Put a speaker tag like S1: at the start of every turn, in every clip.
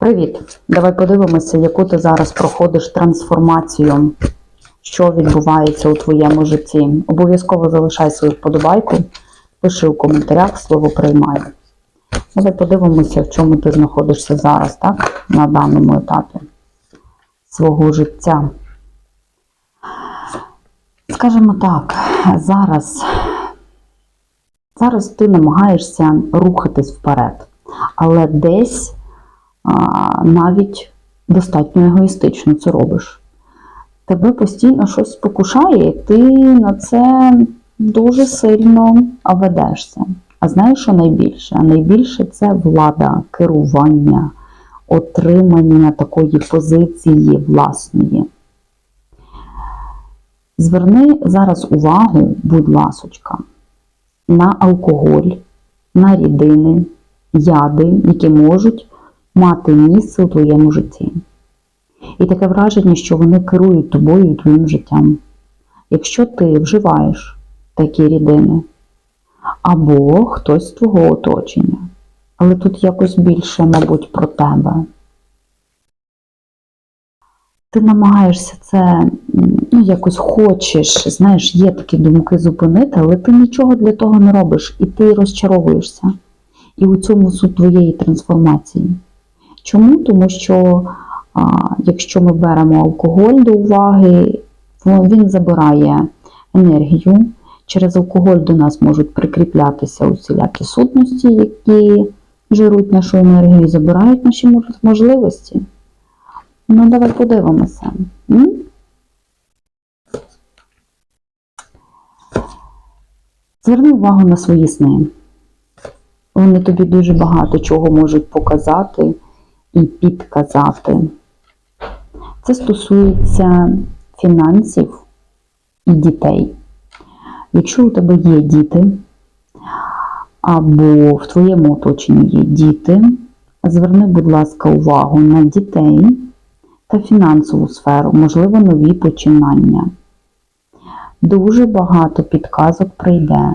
S1: Привіт! Давай подивимося, яку ти зараз проходиш трансформацію, що відбувається у твоєму житті. Обов'язково залишай свою вподобайку, пиши у коментарях слово приймаю. Давай подивимося, в чому ти знаходишся зараз, так? На даному етапі свого життя. Скажімо так, зараз, зараз ти намагаєшся рухатись вперед, але десь навіть достатньо егоїстично це робиш. Тебе постійно щось спокушає, і ти на це дуже сильно ведешся. А знаєш, що найбільше? А найбільше це влада, керування, отримання такої позиції власної. Зверни зараз увагу, будь ласочка, на алкоголь, на рідини, яди, які можуть мати місце у твоєму житті. І таке враження, що вони керують тобою і твоїм життям. Якщо ти вживаєш такі рідини, або хтось з твого оточення, але тут якось більше, мабуть, про тебе. Ти намагаєшся це, ну, якось хочеш, знаєш, є такі думки зупинити, але ти нічого для того не робиш, і ти розчаровуєшся. І у цьому суть твоєї трансформації. Чому? Тому що а, якщо ми беремо алкоголь до уваги, він забирає енергію. Через алкоголь до нас можуть прикріплятися усілякі сутності, які жируть нашу енергію, забирають наші можливості. Ну, давай подивимося. М? Зверни увагу на свої сни. Вони тобі дуже багато чого можуть показати і підказати. Це стосується фінансів і дітей. Якщо у тебе є діти, або в твоєму оточенні є діти, зверни, будь ласка, увагу на дітей та фінансову сферу, можливо, нові починання. Дуже багато підказок прийде.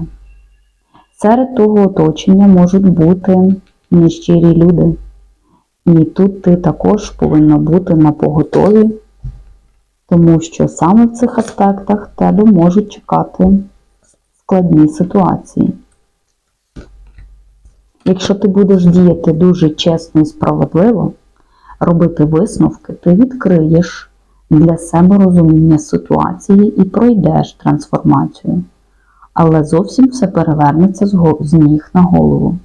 S1: Серед того оточення можуть бути нещирі люди. І тут ти також повинна бути на поготові, тому що саме в цих аспектах тебе можуть чекати складні ситуації. Якщо ти будеш діяти дуже чесно і справедливо, робити висновки, ти відкриєш для себе розуміння ситуації і пройдеш трансформацію. Але зовсім все перевернеться з ніг на голову.